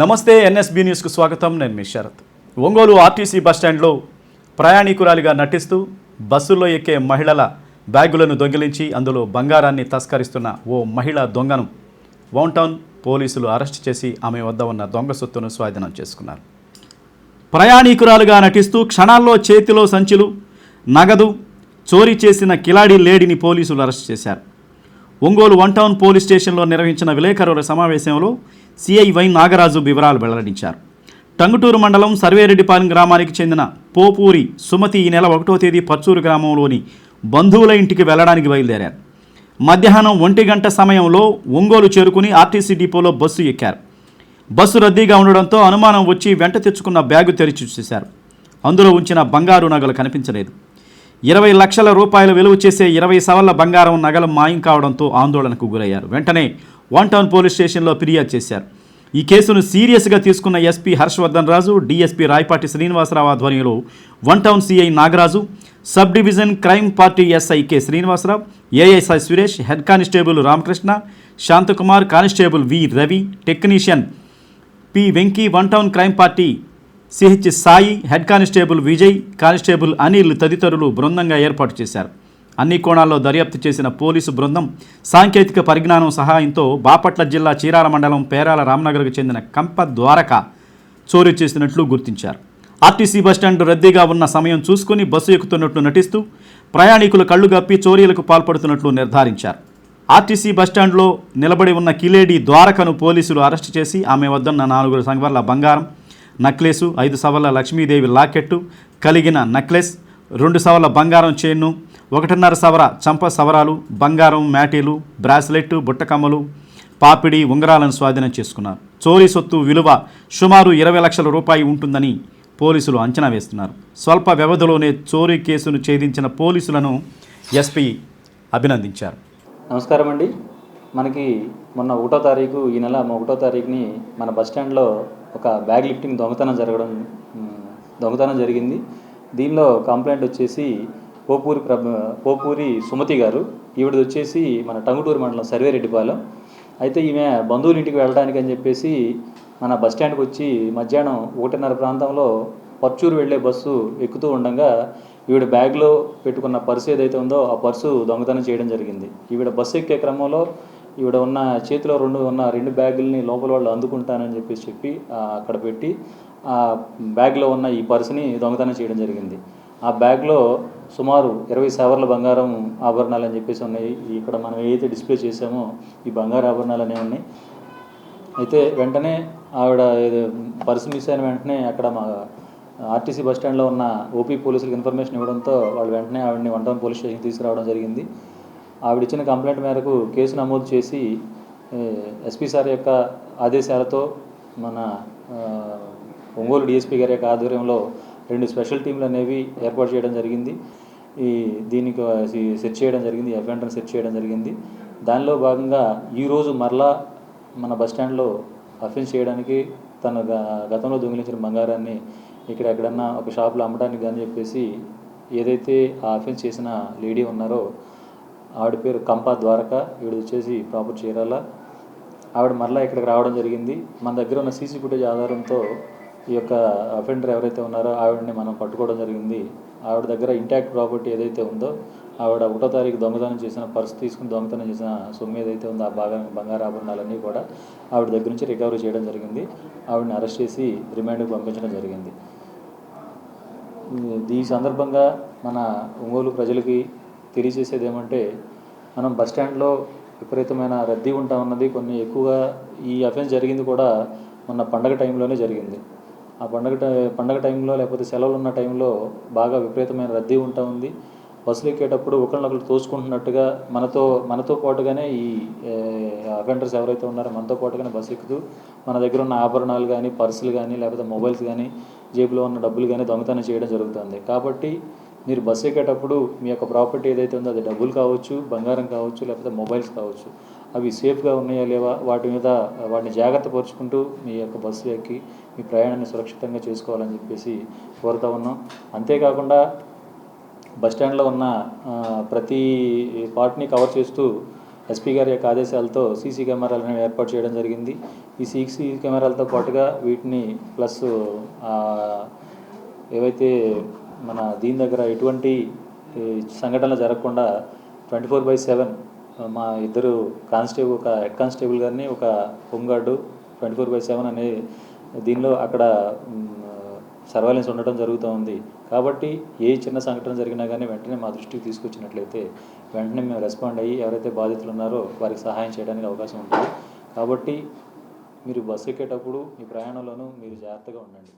నమస్తే ఎన్ఎస్బి న్యూస్కు స్వాగతం. నేను మీ శరత్. ఒంగోలు ఆర్టీసీ బస్టాండ్లో ప్రయాణికురాలిగా నటిస్తూ బస్సుల్లో ఎక్కే మహిళల బ్యాగులను దొంగిలించి అందులో బంగారాన్ని తస్కరిస్తున్న ఓ మహిళ దొంగను వౌంటౌన్ పోలీసులు అరెస్ట్ చేసి ఆమె వద్ద ఉన్న దొంగ సొత్తును స్వాధీనం చేసుకున్నారు. ప్రయాణికురాలుగా నటిస్తూ క్షణాల్లో చేతిలో సంచులు నగదు చోరీ చేసిన కిలాడి లేడీని పోలీసులు అరెస్ట్ చేశారు. ఒంగోలు వన్ టౌన్ పోలీస్ స్టేషన్లో నిర్వహించిన విలేకరుల సమావేశంలో సిఐ వై నాగరాజు వివరాలు వెల్లడించారు. టంగుటూరు మండలం సర్వేరెడ్డిపాలెం గ్రామానికి చెందిన పోపూరి సుమతి ఈ నెల ఒకటో తేదీ పచ్చూరు గ్రామంలోని బంధువుల ఇంటికి వెళ్ళడానికి బయలుదేరారు. మధ్యాహ్నం ఒంటి గంట సమయంలో ఒంగోలు చేరుకుని ఆర్టీసీ డిపోలో బస్సు ఎక్కారు. బస్సు రద్దీగా ఉండడంతో అనుమానం వచ్చి వెంట తెచ్చుకున్న బ్యాగు తెరిచి చూశారు అందులో ఉంచిన బంగారు నగలు కనిపించలేదు. ఇరవై లక్షల రూపాయలు విలువ చేసే ఇరవై సవర్ల బంగారం నగలు మాయం కావడంతో ఆందోళనకు గురయ్యారు. వెంటనే వన్ టౌన్ పోలీస్ స్టేషన్లో ఫిర్యాదు చేశారు. ఈ కేసును సీరియస్గా తీసుకున్న ఎస్పీ హర్షవర్ధన్ రాజు డీఎస్పీ రాయపాటి శ్రీనివాసరావు ఆధ్వర్యంలో one town CI Nagaraju sub division crime party SI K Srinivasarao ASI Suresh head constable Ramakrishna Shanthakumar constable V Ravi technician P Venky one town crime party CH Sai head constable Vijay constable Anil తదితరులు బృందంగా ఏర్పాటు చేశారు. అన్ని కోణాల్లో దర్యాప్తు చేసిన police బృందం సాంకేతిక పరిజ్ఞానం సహాయంతో బాపట్ల జిల్లా చీరాల మండలం పేరాల రామనగర్కు చెందిన కంప ద్వారక చోరీ చేసినట్లు గుర్తించారు. ఆర్టీసీ బస్టాండ్ రద్దీగా ఉన్న సమయం చూసుకుని బస్సు ఎక్కుతున్నట్లు నటిస్తూ ప్రయాణికులు కళ్ళు గప్పి చోరీలకు పాల్పడుతున్నట్లు నిర్ధారించారు. ఆర్టీసీ బస్టాండ్లో నిలబడి ఉన్న కిలేడి ద్వారకను పోలీసులు అరెస్టు చేసి ఆమె వద్దన్న నాలుగు సంవర్ల బంగారం నక్లెసు ఐదు సవర్ల లక్ష్మీదేవి లాకెట్టు కలిగిన నక్లెస్ రెండు సవర్ల బంగారం చైన్ను ఒకటిన్నర సవర చంప సవరాలు బంగారం మ్యాటీలు బ్రాస్లెట్ బుట్టకమ్మలు పాపిడి ఉంగరాలను స్వాధీనం చేసుకున్నారు. చోరీ సొత్తు విలువ సుమారు ఇరవై లక్షల రూపాయి ఉంటుందని పోలీసులు అంచనా వేస్తున్నారు. స్వల్ప వ్యవధిలోనే చోరీ కేసును ఛేదించిన పోలీసులను ఎస్పీ అభినందించారు. నమస్కారం అండి మనకి మొన్న ఒకటో తారీఖు ఈ నెల ఒకటో తారీఖుని మన బస్ స్టాండ్లో ఒక బ్యాగ్ లిఫ్టింగ్ దొంగతనం జరగడం దొంగతనం జరిగింది. దీనిలో కంప్లైంట్ వచ్చేసి పోపూరి ప్రభ పోపూరి సుమతి గారు ఈవిడది వచ్చేసి మన టంగుటూరు మండలం సర్వేరెడ్డిపాలెం. అయితే ఈమె బంధువుల ఇంటికి వెళ్ళడానికి అని చెప్పేసి మన బస్ స్టాండ్కి వచ్చి మధ్యాహ్నం ఒకటిన్నర ప్రాంతంలో పర్చూరు వెళ్ళే బస్సు ఎక్కుతూ ఉండగా ఈవిడ బ్యాగ్లో పెట్టుకున్న పర్సు ఏదైతే ఉందో ఆ పర్సు దొంగతనం చేయడం జరిగింది. ఈవిడ బస్సు ఎక్కే క్రమంలో ఈవిడ ఉన్న చేతిలో రెండు ఉన్న రెండు బ్యాగుల్ని లోపల వాళ్ళు అందుకుంటానని చెప్పేసి చెప్పి అక్కడ పెట్టి ఆ బ్యాగ్లో ఉన్న ఈ పర్సుని దొంగతనం చేయడం జరిగింది. ఆ బ్యాగ్లో సుమారు ఇరవై సవర్ల బంగారం ఆభరణాలు అని చెప్పేసి ఉన్నాయి. ఇక్కడ మనం ఏదైతే డిస్ప్లే చేసామో ఈ బంగారు ఆభరణాలు అనేవి ఉన్నాయి. అయితే వెంటనే ఆవిడ ఏదో పర్సు మిస్ అయిన వెంటనే అక్కడ మా ఆర్టీసీ బస్ స్టాండ్లో ఉన్న ఓపీ పోలీసులకు ఇన్ఫర్మేషన్ ఇవ్వడంతో వాళ్ళు వెంటనే ఆవిడని వన్ టౌన్ పోలీస్ స్టేషన్కి తీసుకురావడం జరిగింది. ఆవిడ ఇచ్చిన కంప్లైంట్ మేరకు కేసు నమోదు చేసి ఎస్పీ సార్ యొక్క ఆదేశాలతో మన ఒంగోలు డిఎస్పీ గారి యొక్క ఆధ్వర్యంలో రెండు స్పెషల్ టీంలు అనేవి ఏర్పాటు చేయడం జరిగింది. ఈ దీనికి సెర్చ్ చేయడం జరిగింది ఎఫ్ఎంటర్ని సెర్చ్ చేయడం జరిగింది. దానిలో భాగంగా ఈరోజు మరలా మన బస్ స్టాండ్లో అఫెన్స్ చేయడానికి తన గ- గతంలో దొంగిలించిన బంగారాన్ని ఇక్కడ ఎక్కడన్నా ఒక షాప్లో అమ్మడానికి కానీ చెప్పేసి ఏదైతే ఆ అఫెన్స్ చేసిన లేడీ ఉన్నారో ఆవిడ పేరు కంపా ద్వారక. ఈవిడ వచ్చేసి ప్రాపర్ చీరాల. ఆవిడ మరలా ఇక్కడికి రావడం జరిగింది. మన దగ్గర ఉన్న సీసీ ఫుటేజ్ ఆధారంతో ఈ యొక్క అఫెండర్ ఎవరైతే ఉన్నారో ఆవిడని మనం పట్టుకోవడం జరిగింది. ఆవిడ దగ్గర ఇంటాక్ట్ ప్రాపర్టీ ఏదైతే ఉందో ఆవిడ ఒకటో తారీఖు దొంగతనం చేసిన పర్స్ తీసుకుని దొంగతనం చేసిన సొమ్ము ఏదైతే ఉందో ఆ భాగం బంగారు ఆభరణాలన్నీ కూడా ఆవిడ దగ్గర నుంచి రికవరీ చేయడం జరిగింది. ఆవిడని అరెస్ట్ చేసి రిమాండ్కి పంపించడం జరిగింది. ఈ సందర్భంగా మన ఒంగోలు ప్రజలకి తెలియజేసేది ఏమంటే మనం బస్ స్టాండ్లో విపరీతమైన రద్దీ ఉంటా ఉన్నది. కొన్ని ఎక్కువగా ఈ అఫెన్స్ జరిగింది కూడా మొన్న పండగ టైంలోనే జరిగింది. ఆ పండగ టై- పండగ టైంలో లేకపోతే సెలవులు ఉన్న టైంలో బాగా విపరీతమైన రద్దీ ఉంటా ఉంది. బస్సులు ఎక్కేటప్పుడు ఒకరినొకరు తోసుకుంటున్నట్టుగా మనతో మనతో పాటుగానే ఈ అఫెండర్స్ ఎవరైతే ఉన్నారో మనతో పాటుగానే బస్సు ఎక్కుతూ మన దగ్గర ఉన్న ఆభరణాలు కానీ పర్సులు కానీ లేకపోతే మొబైల్స్ కానీ జేబులో ఉన్న డబ్బులు కానీ దొంగతనం చేయడం జరుగుతుంది. కాబట్టి మీరు బస్సు ఎక్కేటప్పుడు మీ యొక్క ప్రాపర్టీ ఏదైతే ఉందో అది డబ్బులు కావచ్చు బంగారం కావచ్చు లేకపోతే మొబైల్స్ కావచ్చు అవి సేఫ్గా ఉన్నాయా లేవా? వాటి మీద వాటిని జాగ్రత్త పరుచుకుంటూ మీ యొక్క బస్సు ఎక్కి మీ ప్రయాణాన్ని సురక్షితంగా చేసుకోవాలని చెప్పేసి కోరుతా ఉన్నాం. అంతేకాకుండా బస్ స్టాండ్లో ఉన్న ప్రతి పార్ట్ని కవర్ చేస్తూ ఎస్పీ గారి యొక్క ఆదేశాలతో సీసీ కెమెరాలను ఏర్పాటు చేయడం జరిగింది. ఈ సీసీ కెమెరాలతో పాటుగా వీటిని ప్లస్ ఏవైతే మన దీని దగ్గర ఎటువంటి సంఘటనలు జరగకుండా ట్వంటీ ఫోర్ బై సెవెన్ మా ఇద్దరు కానిస్టేబుల్ ఒక హెడ్ కానిస్టేబుల్ గారిని ఒక home guard twenty four by seven అనే దీనిలో అక్కడ సర్వైలెన్స్ ఉండటం జరుగుతూ ఉంది. కాబట్టి ఏ చిన్న సంఘటన జరిగినా కానీ వెంటనే మా దృష్టికి తీసుకొచ్చినట్లయితే వెంటనే మేము రెస్పాండ్ అయ్యి ఎవరైతే బాధితులు ఉన్నారో వారికి సహాయం చేయడానికి అవకాశం ఉంటుంది. కాబట్టి మీరు బస్సు ఎక్కేటప్పుడు మీ ప్రయాణంలోనూ మీరు జాగ్రత్తగా ఉండండి.